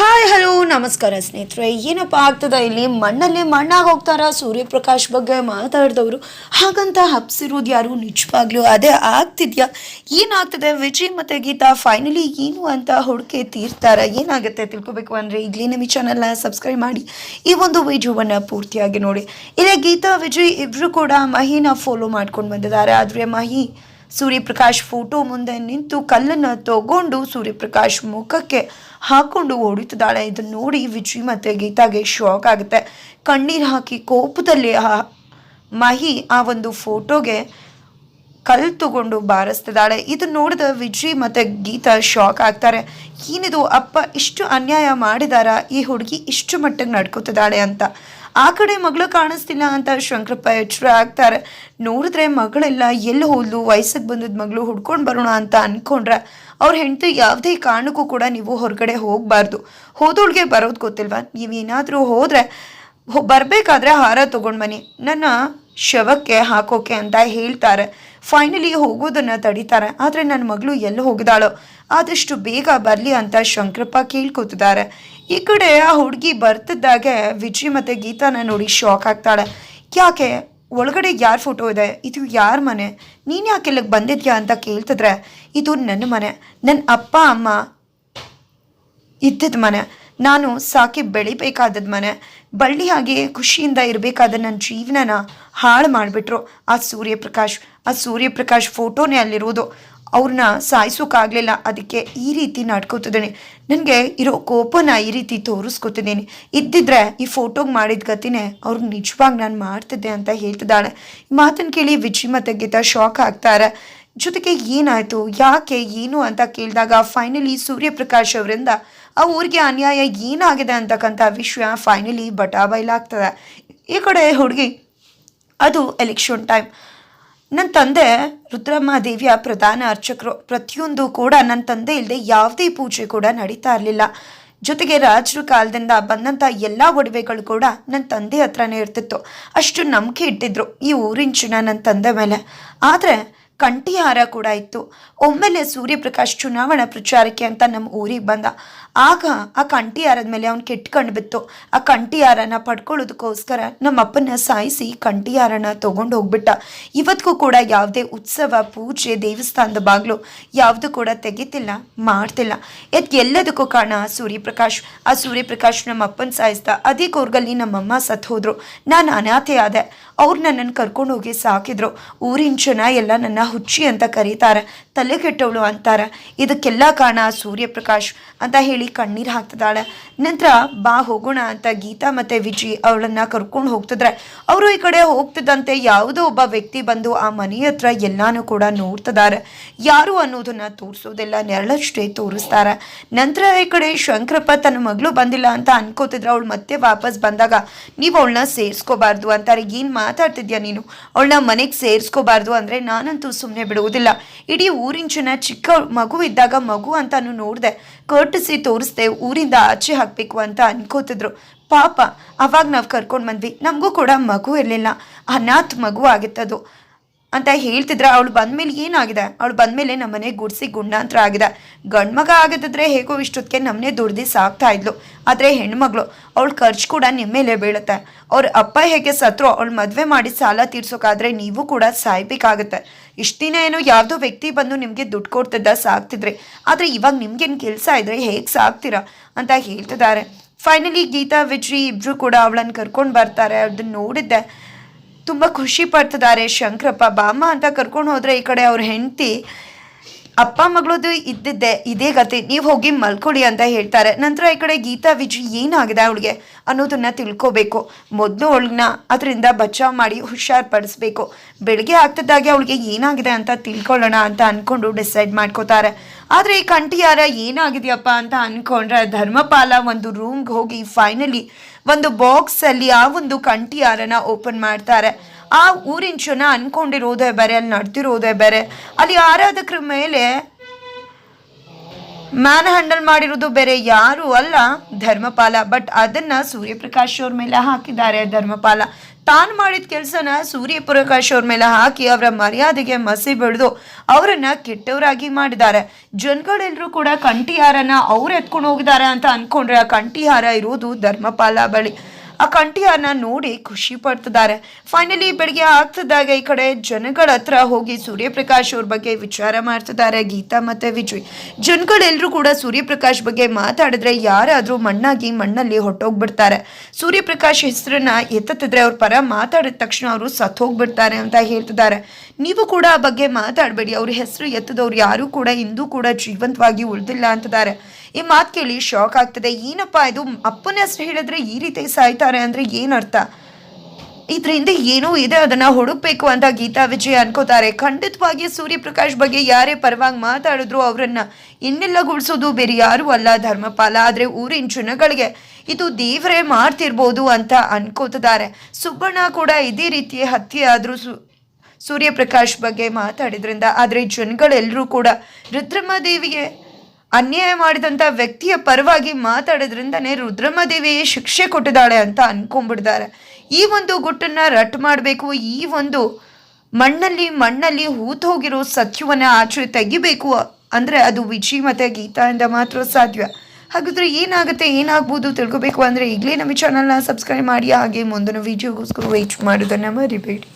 Hi hello ನಮಸ್ಕಾರ ಸ್ನೇಹಿತರೆ. ಏನಪ್ಪ ಆಗ್ತದ ಇಲ್ಲಿ? ಮಣ್ಣಲ್ಲಿ ಮಣ್ಣಾಗಿ ಹೋಗ್ತಾರ? ಸೂರ್ಯಪ್ರಕಾಶ್ ಬಗ್ಗೆ ಮಾತಾಡಿದವರು. ಹಾಗಂತ ಹಬ್ಸಿರೋದು ಯಾರು? ನಿಜವಾಗ್ಲೂ ಅದೇ ಆಗ್ತಿದ್ಯಾ? ಏನಾಗ್ತದೆ? ವಿಜಯ್ ಮತ್ತೆ ಗೀತಾ ಫೈನಲಿ ಏನು ಅಂತ ಹುಡುಕೆ ತೀರ್ತಾರ? ಏನಾಗುತ್ತೆ ತಿಳ್ಕೊಬೇಕು ಅಂದರೆ ಈಗಲೇ ನಮ್ಮ ಚಾನಲ್ನ ಸಬ್ಸ್ಕ್ರೈಬ್ ಮಾಡಿ. ಈ ಒಂದು ವಿಡಿಯೋವನ್ನು ಪೂರ್ತಿಯಾಗಿ ನೋಡಿ. ಇಲ್ಲೇ ಗೀತಾ, ವಿಜಯ್ ಇಬ್ಬರು ಕೂಡ ಮಹಿನ ಫಾಲೋ ಮಾಡ್ಕೊಂಡು ಬಂದಿದ್ದಾರೆ. ಆದರೆ ಮಹಿ ಸೂರ್ಯಪ್ರಕಾಶ್ ಫೋಟೋ ಮುಂದೆ ನಿಂತು ಕಲ್ಲನ್ನು ತಗೊಂಡು ಸೂರ್ಯಪ್ರಕಾಶ್ ಮುಖಕ್ಕೆ ಹಾಕೊಂಡು ಓಡಿತಿದ್ದಾಳೆ ಇದನ್ನು ನೋಡಿ ವಿಜಯ್ ಮತ್ತು ಗೀತಾಗೆ ಶಾಕ್ ಆಗುತ್ತೆ. ಕಣ್ಣೀರು ಹಾಕಿ ಕೋಪದಲ್ಲಿ ಆ ಮಹಿ ಆ ಒಂದು ಫೋಟೋಗೆ ಕಲ್ಲು ತಗೊಂಡು ಬಾರಿಸ್ತಿದ್ದಾಳೆ. ಇದು ನೋಡಿದ ವಿಜಯ್ ಮತ್ತೆ ಗೀತಾ ಶಾಕ್ ಆಗ್ತಾರೆ. ಏನಿದು ಅಪ್ಪ ಇಷ್ಟು ಅನ್ಯಾಯ ಮಾಡಿದಾರ? ಈ ಹುಡುಗಿ ಇಷ್ಟು ಮಟ್ಟಿಗೆ ನಡ್ಕೋತಿದ್ದಾಳೆ ಅಂತ. ಆ ಕಡೆ ಮಗಳು ಕಾಣಿಸ್ತಿಲ್ಲ ಅಂತ ಶಂಕರಪ್ಪ ಎಚ್ಚರ ಆಗ್ತಾರೆ. ನೋಡಿದ್ರೆ ಮಗಳೆಲ್ಲ ಎಲ್ಲಿ ಹೋದ್ಲು? ವಯಸ್ಸಿಗೆ ಬಂದಿದ್ದ ಮಗಳು ಹುಡ್ಕೊಂಡು ಬರೋಣ ಅಂತ ಅನ್ಕೊಂಡ್ರೆ ಅವ್ರ ಹೆಂಡತಿ ಯಾವುದೇ ಕಾರಣಕ್ಕೂ ಕೂಡ ನೀವು ಹೊರಗಡೆ ಹೋಗಬಾರ್ದು. ಹೋದೋಳ್ಗೆ ಬರೋದು ಗೊತ್ತಿಲ್ವಾ? ನೀವೇನಾದರೂ ಹೋದರೆ ಬರಬೇಕಾದ್ರೆ ಹಾರ ತೊಗೊಂಡು ಬನ್ನಿ. ನನ್ನ ಶವಕ್ಕೆ ಹಾಕೋಕೆ ಅಂತ ಹೇಳ್ತಾರೆ. ಫೈನಲಿ ಹೋಗೋದನ್ನ ತಡೀತಾರೆ. ಆದರೆ ನನ್ನ ಮಗಳು ಎಲ್ಲಿ ಹೋಗಿದಾಳೋ? ಆದಷ್ಟು ಬೇಗ ಬರಲಿ ಅಂತ ಶಂಕರಪ್ಪ ಕೇಳ್ಕೊತಿದ್ದಾರೆ. ಈ ಕಡೆ ಆ ಹುಡುಗಿ ಬರ್ತಿದ್ದಾಗೆ ವಿಜಯ್ ಮತ್ತು ಗೀತಾನ ನೋಡಿ ಶಾಕ್ ಆಗ್ತಾಳೆ. ಯಾಕೆ? ಒಳಗಡೆ ಯಾರ ಫೋಟೋ ಇದೆ? ಇದು ಯಾರ ಮನೆ? ನೀನು ಯಾಕೆ ಇಲ್ಲಿಗೆ ಬಂದಿದ್ಯಾ ಅಂತ ಕೇಳ್ತಿದ್ರೆ, ಇದು ನನ್ನ ಮನೆ. ನನ್ನ ಅಪ್ಪ, ಅಮ್ಮ ಇದ್ದಿದ್ದ ಮನೆ. ನಾನು ಸಾಕಿ ಬೆಳಿಬೇಕಾದದ ಮನೆ. ಬಳ್ಳಿ ಹಾಗೆ ಖುಷಿಯಿಂದ ಇರಬೇಕಾದ ನನ್ನ ಜೀವನನ ಹಾಳು ಮಾಡಿಬಿಟ್ರು. ಆ ಸೂರ್ಯಪ್ರಕಾಶ್ ಆ ಸೂರ್ಯಪ್ರಕಾಶ್ ಫೋಟೋನೇ ಅಲ್ಲಿರೋದು. ಅವ್ರನ್ನ ಸಾಯಿಸೋಕ್ಕಾಗಲಿಲ್ಲ ಅದಕ್ಕೆ ಈ ರೀತಿ ನಡ್ಕೋತಿದ್ದೀನಿ. ನನಗೆ ಇರೋ ಕೋಪನ ಈ ರೀತಿ ತೋರಿಸ್ಕೊತಿದ್ದೀನಿ. ಇದ್ದಿದ್ರೆ ಈ ಫೋಟೋಗೆ ಮಾಡಿದ ಗತಿನೇ ಅವ್ರಿಗೆ ನಿಜವಾಗಿ ನಾನು ಮಾಡ್ತಿದ್ದೆ ಅಂತ ಹೇಳ್ತಿದ್ದಾಳೆ. ಮಾತನ್ನು ಕೇಳಿ ವಿಜಯ್ ಮತ್ತು ಗೀತಾ ಶಾಕ್ ಆಗ್ತಾರೆ. ಜೊತೆಗೆ ಏನಾಯಿತು? ಯಾಕೆ? ಏನು ಅಂತ ಕೇಳಿದಾಗ ಫೈನಲಿ ಸೂರ್ಯಪ್ರಕಾಶ್ ಅವರಿಂದ ಆ ಊರಿಗೆ ಅನ್ಯಾಯ ಏನಾಗಿದೆ ಅಂತಕ್ಕಂಥ ವಿಷಯ ಫೈನಲಿ ಬಟಾಬೈಲಾಗ್ತದೆ ಈ ಕಡೆ ಹುಡುಗಿ, ಅದು ಎಲೆಕ್ಷನ್ ಟೈಮ್ ನನ್ನ ತಂದೆ ರುದ್ರಮ್ಮ ದೇವಿಯ ಪ್ರಧಾನ ಅರ್ಚಕರು, ಪ್ರತಿಯೊಂದು ಕೂಡ ನನ್ನ ತಂದೆ ಇಲ್ಲದೆ ಯಾವುದೇ ಪೂಜೆ ಕೂಡ ನಡೀತಾ ಇರಲಿಲ್ಲ. ಜೊತೆಗೆ ರಾಜರ ಕಾಲದಿಂದ ಬಂದಂಥ ಎಲ್ಲ ಒಡವೆಗಳು ಕೂಡ ನನ್ನ ತಂದೆ ಹತ್ರನೇ ಇರ್ತಿತ್ತು. ಅಷ್ಟು ನಂಬಿಕೆ ಇಟ್ಟಿದ್ರು ಈ ಊರಿನ ಜನ ನನ್ನ ತಂದೆ ಮೇಲೆ. ಆದರೆ ಕಂಠಿಹಾರ ಕೂಡ ಇತ್ತು. ಒಮ್ಮೆಲೆ ಸೂರ್ಯಪ್ರಕಾಶ್ ಚುನಾವಣಾ ಪ್ರಚಾರಕ್ಕೆ ಅಂತ ನಮ್ಮ ಊರಿಗೆ ಬಂದ. ಆಗ ಆ ಕಂಠಿಹಾರದ ಮೇಲೆ ಅವ್ನು ಕೆಟ್ಕೊಂಡು ಬಿತ್ತು. ಆ ಕಂಠಿಹಾರನ ಪಡ್ಕೊಳ್ಳೋದಕ್ಕೋಸ್ಕರ ನಮ್ಮ ಅಪ್ಪನ ಸಾಯಿಸಿ ಕಂಠಿಹಾರನ ತಗೊಂಡು ಹೋಗ್ಬಿಟ್ಟ. ಇವತ್ತಿಗೂ ಕೂಡ ಯಾವುದೇ ಉತ್ಸವ, ಪೂಜೆ, ದೇವಸ್ಥಾನದ ಬಾಗಿಲು ಯಾವುದು ಕೂಡ ತೆಗಿತಿಲ್ಲ, ಮಾಡ್ತಿಲ್ಲ. ಎದ್ ಎಲ್ಲದಕ್ಕೂ ಕಾರಣ ಸೂರ್ಯಪ್ರಕಾಶ್. ಆ ಸೂರ್ಯಪ್ರಕಾಶ್ ನಮ್ಮ ಅಪ್ಪನ ಸಾಯಿಸ್ದ ಅದೇ ಕೋರ್ಗಲ್ಲಿ ನಮ್ಮಮ್ಮ ಸತ್ತು ಹೋದ್ರು. ನಾನು ಅನಾಥೆ ಆದೆ ಅವ್ರು ನನ್ನನ್ನು ಕರ್ಕೊಂಡು ಹೋಗಿ ಸಾಕಿದ್ರು. ಊರಿನ ಜನ ಎಲ್ಲ ನನ್ನ ಹುಚ್ಚಿ ಅಂತ ಕರೀತಾರೆ, ತಲೆ ಕೆಟ್ಟವಳು ಅಂತಾರೆ. ಇದಕ್ಕೆಲ್ಲ ಕಾರಣ ಸೂರ್ಯಪ್ರಕಾಶ್ ಅಂತ ಹೇಳಿ ಕಣ್ಣೀರು ಹಾಕ್ತಿದ್ದಾಳೆ. ನಂತರ ಬಾ ಹೋಗೋಣ ಅಂತ ಗೀತಾ ಮತ್ತೆ ವಿಜಿ ಅವಳನ್ನು ಕರ್ಕೊಂಡು ಹೋಗ್ತಿದ್ರೆ. ಅವರು ಈ ಕಡೆ ಹೋಗ್ತಿದ್ದಂತೆ ಯಾವುದೋ ಒಬ್ಬ ವ್ಯಕ್ತಿ ಬಂದು ಆ ಮನೆ ಹತ್ರ ಎಲ್ಲಾನು ಕೂಡ ನೋಡ್ತಿದ್ದಾರೆ. ಯಾರು ಅನ್ನೋದನ್ನು ತೋರಿಸೋದೆಲ್ಲ, ನೆರಳಷ್ಟೇ ತೋರಿಸ್ತಾರೆ. ನಂತರ ಈ ಕಡೆ ಶಂಕರಪ್ಪ ತನ್ನ ಮಗಳು ಬಂದಿಲ್ಲ ಅಂತ ಅನ್ಕೋತಿದ್ರೆ, ಅವಳು ಮತ್ತೆ ವಾಪಸ್ ಬಂದಾಗ, ನೀವು ಅವಳನ್ನ ಸೇರಿಸ್ಕೋಬಾರ್ದು ಅಂತಾರೆ. ಏನು ಮಾತಾಡ್ತಿದ್ಯಾ ನೀನು? ಅವಳನ್ನ ಮನೆಗೆ ಸೇರಿಸ್ಕೋಬಾರ್ದು ಅಂದರೆ ನಾನಂತೂ ಸುಮ್ಮನೆ ಬಿಡುವುದಿಲ್ಲ. ಇಡೀ ಊರಿನ ಜನ ಚಿಕ್ಕ ಮಗು ಇದ್ದಾಗ ಮಗು ಅಂತಾನು ನೋಡಿದೆ ಕರ್ಟಿಸಿ ತೋರಿಸ್ದೆ ಊರಿಂದ ಆಚೆ ಹಾಕಬೇಕು ಅಂತ ಅನ್ಕೋತಿದ್ರು. ಪಾಪ, ಅವಾಗ ನಾವು ಕರ್ಕೊಂಡು ಬಂದ್ವಿ. ನಮಗೂ ಕೂಡ ಮಗು ಇರಲಿಲ್ಲ. ಅನಾಥ್ ಮಗು ಆಗಿತ್ತದು. ಅಂತ ಹೇಳ್ತಿದ್ರೆ ಅವಳು ಬಂದ್ಮೇಲೆ ಏನಾಗಿದೆ? ಅವಳು ಬಂದ್ಮೇಲೆ ನಮ್ಮನೆ ಗುಡಿಸಿ ಗುಂಡಾಂತರ ಆಗಿದೆ ಗಂಡು ಮಗ ಆಗದಿದ್ರೆ ಹೇಗೋ ಇಷ್ಟೊತ್ತಿಗೆ ನಮ್ಮನೆ ದುಡ್ದು ಸಾಕ್ತಾ ಇದ್ಲು. ಆದರೆ ಹೆಣ್ಮಗಳು, ಅವಳ ಖರ್ಚು ಕೂಡ ನಿಮ್ಮ ಮೇಲೆ ಬೀಳುತ್ತೆ. ಅವ್ರ ಅಪ್ಪ ಹೇಗೆ ಸತ್ರು, ಅವಳು ಮದುವೆ ಮಾಡಿ ಸಾಲ ತೀರ್ಸೋಕಾದ್ರೆ ನೀವು ಕೂಡ ಸಾಯ್ಬೇಕಾಗತ್ತೆ. ಇಷ್ಟು ದಿನ ಏನೋ ಯಾವುದೋ ವ್ಯಕ್ತಿ ಬಂದು ನಿಮಗೆ ದುಡ್ಡು ಕೊಡ್ತಿದ್ದ ಸಾಕ್ತಿದ್ರಿ. ಆದರೆ ಇವಾಗ ನಿಮ್ಗೇನು ಕೆಲಸ ಇದ್ರೆ ಹೇಗೆ ಸಾಕ್ತೀರಾ ಅಂತ ಹೇಳ್ತಿದ್ದಾರೆ. ಫೈನಲಿ ಗೀತಾ, ವಿಜ್ರಿ ಇಬ್ರು ಕೂಡ ಅವಳನ್ನು ಕರ್ಕೊಂಡು ಬರ್ತಾರೆ. ಅದನ್ನ ನೋಡಿದ್ದೆ. ತುಂಬ ಖುಷಿ ಪಡ್ತಿದ್ದಾರೆ. ಶಂಕರಪ್ಪ, ಬಾಮ್ಮ ಅಂತ ಕರ್ಕೊಂಡು ಹೋದ್ರೆ ಈ ಕಡೆ ಅವ್ರ ಹೆಂಡತಿ ಅಪ್ಪ ಮಗಳದು ಇದ್ದಿದ್ದೆ, ಇದೇ ಗತಿ, ನೀವು ಹೋಗಿ ಮಲ್ಕೊಳ್ಳಿ ಅಂತ ಹೇಳ್ತಾರೆ. ನಂತರ ಈ ಕಡೆ ಗೀತಾ ವಿಜಯ್ ಏನಾಗಿದೆ ಅವಳಿಗೆ ಅನ್ನೋದನ್ನ ತಿಳ್ಕೋಬೇಕು. ಮೊದಲು ಅವಳನ್ನ ಅದರಿಂದ ಬಚಾವ್ ಮಾಡಿ ಹುಷಾರ್ಪಡಿಸ್ಬೇಕು. ಬೆಳಗ್ಗೆ ಆಗ್ತಿದ್ದಾಗೆ ಅವಳಿಗೆ ಏನಾಗಿದೆ ಅಂತ ತಿಳ್ಕೊಳ್ಳೋಣ ಅಂತ ಅನ್ಕೊಂಡು ಡಿಸೈಡ್ ಮಾಡ್ಕೋತಾರೆ. ಆದರೆ ಈ ಕಂಠಿಯಾರ ಏನಾಗಿದೆಯಪ್ಪ ಅಂತ ಅನ್ಕೊಂಡ್ರೆ ಧರ್ಮಪಾಲ ಒಂದು ರೂಮ್ಗೆ ಹೋಗಿ ಫೈನಲಿ ಒಂದು ಬಾಕ್ಸ್ ಅಲ್ಲಿ ಆ ಒಂದು ಕಂಠಿಯಾರನ ಓಪನ್ ಮಾಡ್ತಾರೆ. ಆ ಊರಿನ ಜನ ಅನ್ಕೊಂಡಿರೋದೇ ಬೇರೆ, ಅಲ್ಲಿ ನಡ್ತಿರೋದೇ ಬೇರೆ. ಅಲ್ಲಿ ಆರಾಧಕರ ಮೇಲೆ ಮ್ಯಾನ್ ಹ್ಯಾಂಡಲ್ ಮಾಡಿರೋದು ಬೇರೆ, ಯಾರು ಅಲ್ಲ ಧರ್ಮಪಾಲ. ಬಟ್ ಅದನ್ನ ಸೂರ್ಯಪ್ರಕಾಶ್ ಅವ್ರ ಮೇಲೆ ಹಾಕಿದ್ದಾರೆ ಧರ್ಮಪಾಲ. ತಾನು ಮಾಡಿದ ಕೆಲಸನ ಸೂರ್ಯಪ್ರಕಾಶ್ ಅವ್ರ ಮೇಲೆ ಹಾಕಿ ಅವರ ಮರ್ಯಾದೆಗೆ ಮಸಿ ಬೆಳೆದು ಅವರನ್ನ ಕೆಟ್ಟವರಾಗಿ ಮಾಡಿದ್ದಾರೆ. ಜನಗಳೆಲ್ಲರೂ ಕೂಡ ಕಂಠಿಹಾರನ ಅವ್ರು ಎತ್ಕೊಂಡು ಹೋಗಿದ್ದಾರೆ ಅಂತ ಅನ್ಕೊಂಡ್ರೆ ಆ ಕಂಠಿಹಾರ ಇರೋದು ಧರ್ಮಪಾಲ ಬಳಿ. ಆ ಕಂಠಿಯನ್ನ ನೋಡಿ ಖುಷಿ ಪಡ್ತಿದ್ದಾರೆ. ಫೈನಲಿ ಬೆಳಿಗ್ಗೆ ಆಗ್ತಿದ್ದಾಗ ಈ ಕಡೆ ಜನಗಳ ಹತ್ರ ಹೋಗಿ ಸೂರ್ಯಪ್ರಕಾಶ್ ಅವ್ರ ಬಗ್ಗೆ ವಿಚಾರ ಮಾಡ್ತಿದ್ದಾರೆ ಗೀತಾ ಮತ್ತೆ ವಿಜಯ್. ಜನಗಳೆಲ್ಲರೂ ಕೂಡ ಸೂರ್ಯಪ್ರಕಾಶ್ ಬಗ್ಗೆ ಮಾತಾಡಿದ್ರೆ ಯಾರಾದರೂ ಮಣ್ಣಾಗಿ ಮಣ್ಣಲ್ಲಿ ಹೊಟ್ಟೋಗ್ಬಿಡ್ತಾರೆ ಸೂರ್ಯಪ್ರಕಾಶ್ ಹೆಸರನ್ನ ಎತ್ತಿದ್ರೆ ಅವ್ರ ಪರ ಮಾತಾಡಿದ ತಕ್ಷಣ ಅವರು ಸತ್ತೋಗ್ಬಿಡ್ತಾರೆ ಅಂತ ಹೇಳ್ತಿದ್ದಾರೆ. ನೀವು ಕೂಡ ಆ ಬಗ್ಗೆ ಮಾತಾಡಬೇಡಿ. ಅವ್ರ ಹೆಸರು ಎತ್ತದವ್ರು ಯಾರೂ ಕೂಡ ಇಂದೂ ಕೂಡ ಜೀವಂತವಾಗಿ ಉಳಿದಿಲ್ಲ ಅಂತಿದ್ದಾರೆ. ಈ ಮಾತು ಕೇಳಿ ಶಾಕ್ ಆಗ್ತದೆ. ಏನಪ್ಪ ಇದು? ಅಪ್ಪನ ಹೆಸರು ಹೇಳಿದ್ರೆ ಈ ರೀತಿ ಸಾಯ್ತಾರೆ ಅಂದ್ರೆ ಅರ್ಥ ಇದರಿಂದ ಏನೂ ಇದೆ ಅದನ್ನ ಹುಡುಕ್ಬೇಕು ಅಂತ ಗೀತಾ ವಿಜಯ್ ಅನ್ಕೋತಾರೆ. ಖಂಡಿತವಾಗಿ ಸೂರ್ಯಪ್ರಕಾಶ್ ಬಗ್ಗೆ ಯಾರೇ ಪರವಾಗಿ ಮಾತಾಡಿದ್ರು ಅವರನ್ನ ಇನ್ನೆಲ್ಲ ಗುಡ್ಸೋದು ಬೇರೆ ಯಾರೂ ಅಲ್ಲ ಧರ್ಮಪಾಲ. ಆದ್ರೆ ಊರಿನ ಜನಗಳಿಗೆ ಇದು ದೇವರೇ ಮಾಡ್ತಿರ್ಬೋದು ಅಂತ ಅನ್ಕೋತಿದ್ದಾರೆ. ಸುಬ್ಬಣ್ಣ ಕೂಡ ಇದೇ ರೀತಿ ಹತ್ಯೆ ಆದರೂ ಸು, ಸೂರ್ಯಪ್ರಕಾಶ್ ಬಗ್ಗೆ ಮಾತಾಡಿದ್ರಿಂದ ಆದರೆ ಜನಗಳೆಲ್ಲರೂ ಕೂಡ ರುದ್ರಮ್ಮ ದೇವಿಗೆ ಅನ್ಯಾಯ ಮಾಡಿದಂಥ ವ್ಯಕ್ತಿಯ ಪರವಾಗಿ ಮಾತಾಡೋದ್ರಿಂದನೇ ರುದ್ರಮದೇವಿಯೇ ಶಿಕ್ಷೆ ಕೊಟ್ಟಿದ್ದಾಳೆ ಅಂತ ಅನ್ಕೊಂಡ್ಬಿಡ್ತಾರೆ. ಈ ಒಂದು ಗುಟ್ಟನ್ನ ರಟ್ ಮಾಡಬೇಕು, ಈ ಒಂದು ಮಣ್ಣಲ್ಲಿ ಮಣ್ಣಲ್ಲಿ ಹೂತೋಗಿರೋ ಸತ್ಯವನ್ನ ಆಚೆ ತೆಗಿಬೇಕು ಅಂದ್ರೆ ಅದು ವಿಜಿ ಮತ್ತು ಗೀತಾಯಿಂದ ಮಾತ್ರ ಸಾಧ್ಯ. ಹಾಗಾದ್ರೆ ಏನಾಗುತ್ತೆ, ಏನಾಗ್ಬೋದು ತಿಳ್ಕೊಬೇಕು ಅಂದ್ರೆ ಈಗಲೇ ನಮ್ಮ ಚಾನಲ್ನ ಸಬ್ಸ್ಕ್ರೈಬ್ ಮಾಡಿ, ಹಾಗೆ ಮುಂದಿನ ವಿಡಿಯೋಗೋಸ್ಕರ ವೆಯ್ಟ್ ಮಾಡೋದನ್ನ ಮರಿಬೇಡಿ.